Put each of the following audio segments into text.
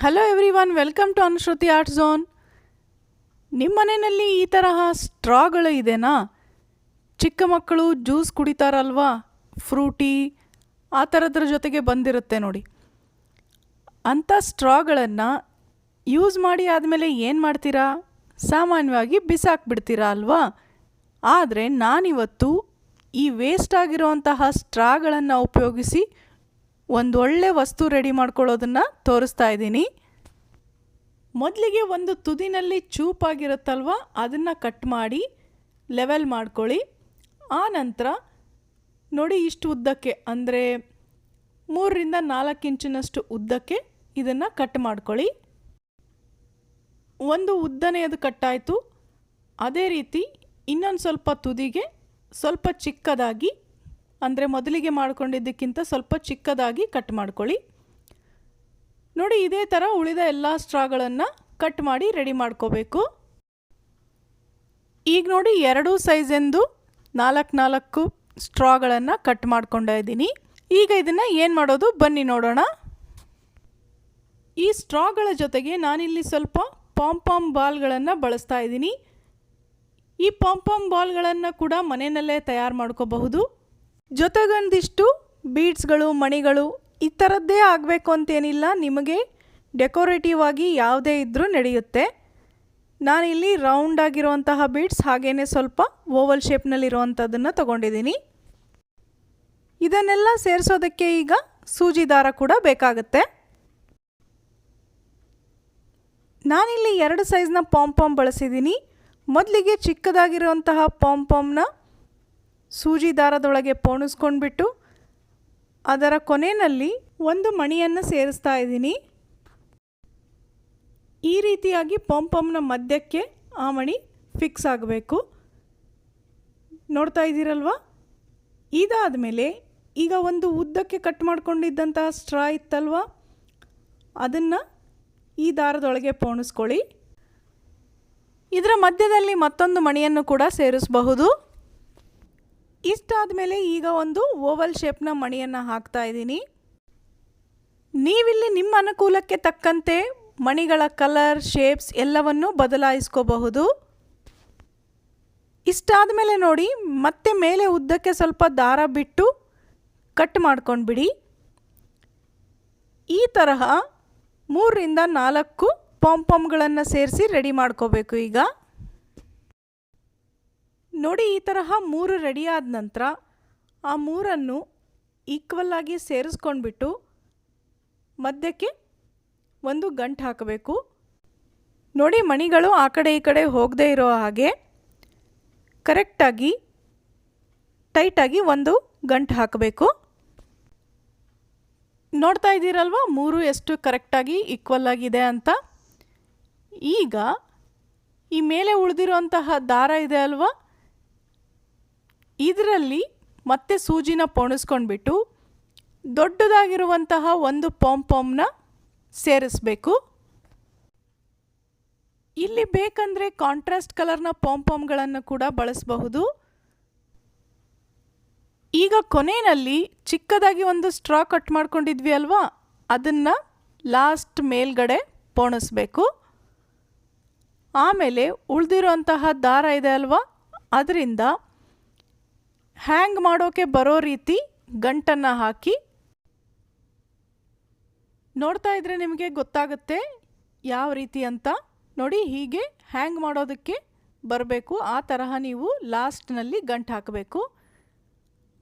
Hello everyone welcome to Anushruti art zone ನಿಮ್ಮ ಮನೆಯಲ್ಲಿ ಈ ತರಹ ಸ್ಟ್ರಾಗಳು ಇದೆನಾ? ಚಿಕ್ಕ ಮಕ್ಕಳು ಜ್ಯೂಸ್ ಕುಡಿತಾರಲ್ವಾ? ಫ್ರೂಟಿ ಆ ಥರದ್ರ ಜೊತೆಗೆ ಬಂದಿರುತ್ತೆ ನೋಡಿ. ಅಂಥ ಸ್ಟ್ರಾಗಳನ್ನು ಯೂಸ್ ಮಾಡಿ ಆದಮೇಲೆ ಏನು ಮಾಡ್ತೀರಾ? ಸಾಮಾನ್ಯವಾಗಿ ಬಿಸಾಕ್ಬಿಡ್ತೀರಾ ಅಲ್ವಾ? ಆದರೆ ನಾನಿವತ್ತು ಈ ವೇಸ್ಟ್ ಆಗಿರೋಂತಹ ಸ್ಟ್ರಾಗಳನ್ನು ಉಪಯೋಗಿಸಿ ಒಂದು ಒಳ್ಳೆ ವಸ್ತು ರೆಡಿ ಮಾಡ್ಕೊಳ್ಳೋದನ್ನು ತೋರಿಸ್ತಾ ಇದ್ದೀನಿ. ಮೊದಲಿಗೆ ಒಂದು ತುದಿನಲ್ಲಿ ಚೂಪಾಗಿರುತ್ತಲ್ವ? ಅದನ್ನು ಕಟ್ ಮಾಡಿ ಲೆವೆಲ್ ಮಾಡ್ಕೊಳ್ಳಿ. ಆ ನಂತರ ನೋಡಿ ಇಷ್ಟು ಉದ್ದಕ್ಕೆ, ಅಂದರೆ ಮೂರರಿಂದ ನಾಲ್ಕು ಇಂಚಿನಷ್ಟು ಉದ್ದಕ್ಕೆ ಇದನ್ನು ಕಟ್ ಮಾಡ್ಕೊಳ್ಳಿ. ಒಂದು ಉದ್ದನೆಯದು ಕಟ್ಟಾಯಿತು. ಅದೇ ರೀತಿ ಇನ್ನೊಂದು ಸ್ವಲ್ಪ ತುದಿಗೆ ಸ್ವಲ್ಪ ಚಿಕ್ಕದಾಗಿ ಅಂದರೆ ಮೊದಲಿಗೆ ಮಾಡ್ಕೊಂಡಿದ್ದಕ್ಕಿಂತ ಸ್ವಲ್ಪ ಚಿಕ್ಕದಾಗಿ ಕಟ್ ಮಾಡ್ಕೊಳ್ಳಿ. ನೋಡಿ, ಇದೇ ಥರ ಉಳಿದ ಎಲ್ಲ ಸ್ಟ್ರಾಗಳನ್ನು ಕಟ್ ಮಾಡಿ ರೆಡಿ ಮಾಡ್ಕೋಬೇಕು. ಈಗ ನೋಡಿ, ಎರಡೂ ಸೈಜೆಂದು ನಾಲ್ಕು ನಾಲ್ಕು ಸ್ಟ್ರಾಗಳನ್ನು ಕಟ್ ಮಾಡ್ಕೊಂಡ ಇದ್ದೀನಿ. ಈಗ ಇದನ್ನು ಏನು ಮಾಡೋದು? ಬನ್ನಿ ನೋಡೋಣ. ಈ ಸ್ಟ್ರಾಗಳ ಜೊತೆಗೆ ನಾನಿಲ್ಲಿ ಸ್ವಲ್ಪ ಪಾಂಪಾಮ್ ಬಾಲ್ಗಳನ್ನು ಬಳಸ್ತಾ ಇದ್ದೀನಿ. ಈ ಪಾಂಪಾಮ್ ಬಾಲ್ಗಳನ್ನು ಕೂಡ ಮನೆಯಲ್ಲೇ ತಯಾರು ಮಾಡ್ಕೋಬಹುದು. ಜೊತೆಗೊಂದಿಷ್ಟು ಬೀಡ್ಸ್ಗಳು, ಮಣಿಗಳು ಈ ಥರದ್ದೇ ಆಗಬೇಕು ಅಂತೇನಿಲ್ಲ. ನಿಮಗೆ ಡೆಕೋರೇಟಿವ್ ಆಗಿ ಯಾವುದೇ ಇದ್ದರೂ ನಡೆಯುತ್ತೆ. ನಾನಿಲ್ಲಿ ರೌಂಡ್ ಆಗಿರುವಂತಹ ಬೀಡ್ಸ್ ಹಾಗೇ ಸ್ವಲ್ಪ ಓವಲ್ ಶೇಪ್ನಲ್ಲಿರುವಂಥದ್ದನ್ನು ತಗೊಂಡಿದ್ದೀನಿ. ಇದನ್ನೆಲ್ಲ ಸೇರಿಸೋದಕ್ಕೆ ಈಗ ಸೂಜಿ ದಾರ ಕೂಡ ಬೇಕಾಗುತ್ತೆ. ನಾನಿಲ್ಲಿ ಎರಡು ಸೈಜ್ನ ಪಾಂಪಾಮ್ ಬಳಸಿದ್ದೀನಿ. ಮೊದಲಿಗೆ ಚಿಕ್ಕದಾಗಿರುವಂತಹ ಪಾಂಪಾಮ್ನ ಸೂಜಿ ದಾರದೊಳಗೆ ಪೋಣಿಸ್ಕೊಂಡ್ಬಿಟ್ಟು ಅದರ ಕೊನೆಯಲ್ಲಿ ಒಂದು ಮಣಿಯನ್ನು ಸೇರಿಸ್ತಾ ಇದ್ದೀನಿ. ಈ ರೀತಿಯಾಗಿ ಪಂಪಂನ ಮಧ್ಯಕ್ಕೆ ಆ ಮಣಿ ಫಿಕ್ಸ್ ಆಗಬೇಕು. ನೋಡ್ತಾ ಇದ್ದೀರಲ್ವ? ಇದಾದ ಮೇಲೆ ಈಗ ಒಂದು ಉದ್ದಕ್ಕೆ ಕಟ್ ಮಾಡ್ಕೊಂಡಿದ್ದಂತಹ ಸ್ಟ್ರಾ ಇತ್ತಲ್ವ? ಅದನ್ನು ಈ ದಾರದೊಳಗೆ ಪೋಣಿಸ್ಕೊಳ್ಳಿ. ಇದರ ಮಧ್ಯದಲ್ಲಿ ಮತ್ತೊಂದು ಮಣಿಯನ್ನು ಕೂಡ ಸೇರಿಸಬಹುದು. ಇಷ್ಟಾದ ಮೇಲೆ ಈಗ ಒಂದು ಓವಲ್ ಶೇಪ್ನ ಮಣಿಯನ್ನು ಹಾಕ್ತಾ ಇದ್ದೀನಿ. ನೀವಿಲ್ಲಿ ನಿಮ್ಮ ಅನುಕೂಲಕ್ಕೆ ತಕ್ಕಂತೆ ಮಣಿಗಳ ಕಲರ್, ಶೇಪ್ಸ್ ಎಲ್ಲವನ್ನು ಬದಲಾಯಿಸ್ಕೋಬಹುದು. ಇಷ್ಟಾದ ಮೇಲೆ ನೋಡಿ, ಮತ್ತೆ ಮೇಲೆ ಉದ್ದಕ್ಕೆ ಸ್ವಲ್ಪ ದಾರ ಬಿಟ್ಟು ಕಟ್ ಮಾಡ್ಕೊಂಡ್ಬಿಡಿ. ಈ ತರಹ ಮೂರರಿಂದ ನಾಲ್ಕು ಪಾಂಪಾಮ್ಗಳನ್ನು ಸೇರಿಸಿ ರೆಡಿ ಮಾಡ್ಕೋಬೇಕು ಈಗ. ನೋಡಿ ಈ ತರಹ ಮೂರು ರೆಡಿ ಆದ ನಂತರ ಆ ಮೂರನ್ನು ಈಕ್ವಲ್ ಆಗಿ ಸೇರಿಸ್ಕೊಂಡ್ಬಿಟ್ಟು ಮಧ್ಯಕ್ಕೆ ಒಂದು ಗಂಟು ಹಾಕಬೇಕು. ನೋಡಿ ಮಣಿಗಳು ಆ ಕಡೆ ಈ ಕಡೆ ಹೋಗದೇ ಇರೋ ಹಾಗೆ ಕರೆಕ್ಟಾಗಿ ಟೈಟಾಗಿ ಒಂದು ಗಂಟು ಹಾಕಬೇಕು. ನೋಡ್ತಾ ಇದ್ದೀರಲ್ವ ಮೂರು ಎಷ್ಟು ಕರೆಕ್ಟಾಗಿ ಈಕ್ವಲ್ ಆಗಿದೆ ಅಂತ? ಈಗ ಈ ಮೇಲೆ ಉಳಿದಿರುವಂತಹ ದಾರ ಇದೆ ಅಲ್ವಾ? ಇದರಲ್ಲಿ ಮತ್ತೆ ಸೂಜಿನ ಪೋಣಿಸ್ಕೊಂಡ್ಬಿಟ್ಟು ದೊಡ್ಡದಾಗಿರುವಂತಹ ಒಂದು ಪಾಂಪಾಮ್ನ ಸೇರಿಸ್ಬೇಕು. ಇಲ್ಲಿ ಬೇಕಂದರೆ ಕಾಂಟ್ರಾಸ್ಟ್ ಕಲರ್ನ ಪಾಂಪಾಮ್ಗಳನ್ನು ಕೂಡ ಬಳಸಬಹುದು. ಈಗ ಕೊನೆಯಲ್ಲಿ ಚಿಕ್ಕದಾಗಿ ಒಂದು ಸ್ಟ್ರಾ ಕಟ್ ಮಾಡ್ಕೊಂಡಿದ್ವಿ ಅಲ್ವಾ? ಅದನ್ನು ಲಾಸ್ಟ್ ಮೇಲ್ಗಡೆ ಪೋಣಿಸ್ಬೇಕು. ಆಮೇಲೆ ಉಳಿದಿರೋಂತಹ ದಾರ ಇದೆ ಅಲ್ವಾ? ಅದರಿಂದ ಹ್ಯಾಂಗ್ ಮಾಡೋಕೆ ಬರೋ ರೀತಿ ಗಂಟನ್ನು ಹಾಕಿ. ನೋಡ್ತಾ ಇದ್ರೆ ನಿಮಗೆ ಗೊತ್ತಾಗುತ್ತೆ ಯಾವ ರೀತಿ ಅಂತ. ನೋಡಿ ಹೀಗೆ ಹ್ಯಾಂಗ್ ಮಾಡೋದಕ್ಕೆ ಬರಬೇಕು. ಆ ತರಹ ನೀವು ಲಾಸ್ಟ್ನಲ್ಲಿ ಗಂಟು ಹಾಕಬೇಕು.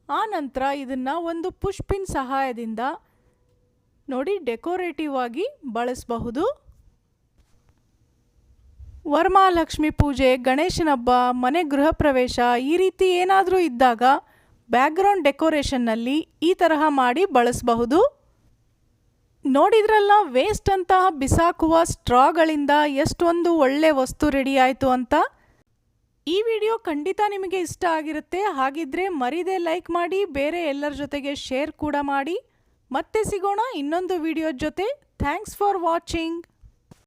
ಆ ನಂತರ ಇದನ್ನು ಒಂದು ಪುಷ್ಪಿನ ಸಹಾಯದಿಂದ ನೋಡಿ ಡೆಕೋರೇಟಿವ್ ಆಗಿ ಬಳಸಬಹುದು. ವರಮಹಾಲಕ್ಷ್ಮಿ ಪೂಜೆ, ಗಣೇಶನ ಹಬ್ಬ, ಮನೆ ಗೃಹ ಪ್ರವೇಶ ಈ ರೀತಿ ಏನಾದರೂ ಇದ್ದಾಗ ಬ್ಯಾಕ್ಗ್ರೌಂಡ್ ಡೆಕೋರೇಷನ್ನಲ್ಲಿ ಈ ತರಹ ಮಾಡಿ ಬಳಸಬಹುದು? ನೋಡಿದ್ರಲ್ಲ, ವೇಸ್ಟ್ ಅಂತ ಬಿಸಾಕುವ ಸ್ಟ್ರಾಗಳಿಂದ ಎಷ್ಟೊಂದು ಒಳ್ಳೆ ವಸ್ತು ರೆಡಿ ಆಯಿತು ಅಂತ? ಈ ವಿಡಿಯೋ ಖಂಡಿತ ನಿಮಗೆ ಇಷ್ಟ ಆಗಿರುತ್ತೆ. ಹಾಗಿದ್ರೆ ಮರಿದೇ ಲೈಕ್ ಮಾಡಿ, ಬೇರೆ ಎಲ್ಲರ ಜೊತೆಗೆ ಶೇರ್ ಕೂಡ ಮಾಡಿ. ಮತ್ತೆ ಸಿಗೋಣ ಇನ್ನೊಂದು ವಿಡಿಯೋ ಜೊತೆ. Thanks for watching.